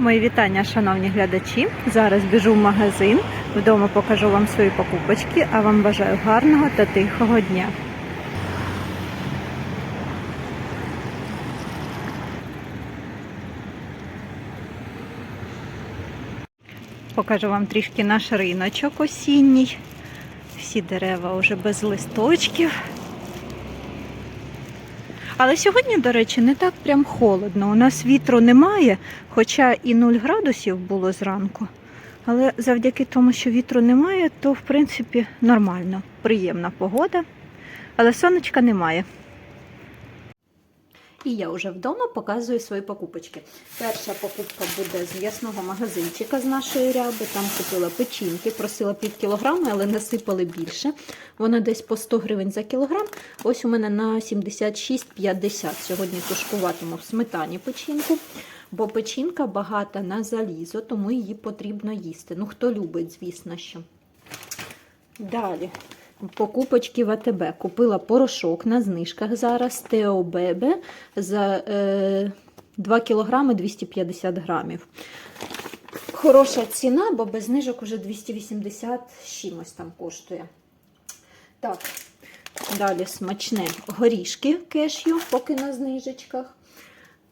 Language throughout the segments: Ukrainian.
Мої вітання, шановні глядачі. Зараз біжу в магазин. Вдома покажу вам свої покупочки, а вам бажаю гарного та тихого дня. Покажу вам трішки наш риночок осінній. Всі дерева вже без листочків. Але сьогодні, до речі, не так прям холодно. У нас вітру немає, хоча і 0 градусів було зранку. Але завдяки тому, що вітру немає, то в принципі нормально, приємна погода. Але сонечка немає. І я вже вдома показую свої покупочки. Перша покупка буде з м'ясного магазинчика з нашої ряби. Там купила печінки, просила пів кілограми, але насипали більше. Вона десь по 100 гривень за кілограм. Ось у мене на 76,50. Сьогодні тушкуватиму в сметані печінку, бо печінка багата на залізо, тому її потрібно їсти. Ну, хто любить, звісно що. Далі. Покупочки в АТБ. Купила порошок на знижках зараз Тео Бебе за е, 2 кг 250 грамів. Хороша ціна, бо без знижок уже 280 з чимось там коштує. Так, далі смачне горішки кешю, поки на знижечках.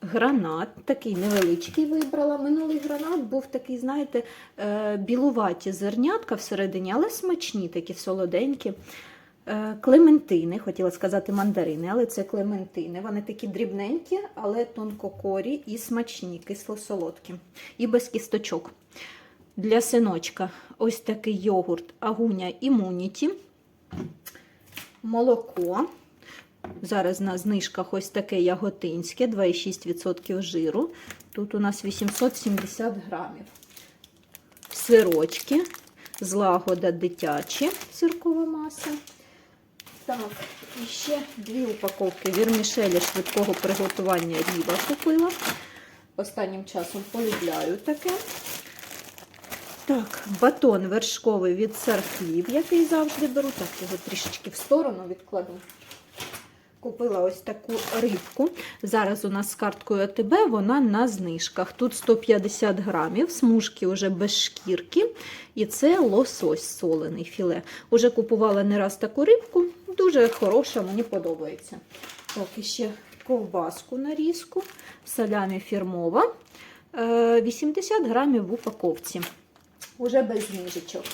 Гранат, такий невеличкий вибрала. Минулий гранат був такий, знаєте, е, білуваті зернятка всередині, але смачні, такі солоденькі. Е, Клементини, хотіла сказати мандарини, але це клементини. Вони такі дрібненькі, але тонкокорі і смачні, кисло-солодкі. І без кісточок. Для синочка ось такий йогурт Агуня Імуніті. Молоко. Зараз на знижках ось таке яготинське, 2,6% жиру. Тут у нас 870 грамів. Сирочки, злагода дитячі, сиркова маса. Так, і ще дві упаковки вірмішелі швидкого приготування ріба купила. Останнім часом полюбляю таке. Так, батон вершковий від сархлів, який завжди беру. Так, його трішечки в сторону відкладу. Купила ось таку рибку. Зараз у нас з карткою АТБ вона на знижках. Тут 150 грамів, смужки вже без шкірки. І це лосось солений філе. Уже купувала не раз таку рибку, дуже хороша, мені подобається. І ще ковбаску нарізку, салямі фірмова. Е, 80 грамів в упаковці. Уже без знижечок.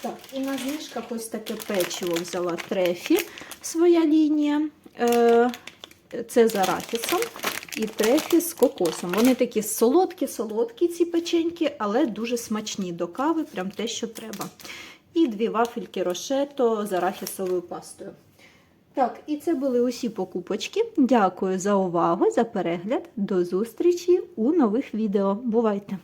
Так, і на знижках ось таке печиво взяла трефі, своя лінія. Е, Це з арахісом і трефі з кокосом. Вони такі солодкі-солодкі, ці печеньки, але дуже смачні до кави, прям те, що треба. І дві вафельки рошето з арахісовою пастою. Так, і це були усі покупочки. Дякую за увагу, за перегляд. До зустрічі у нових відео. Бувайте!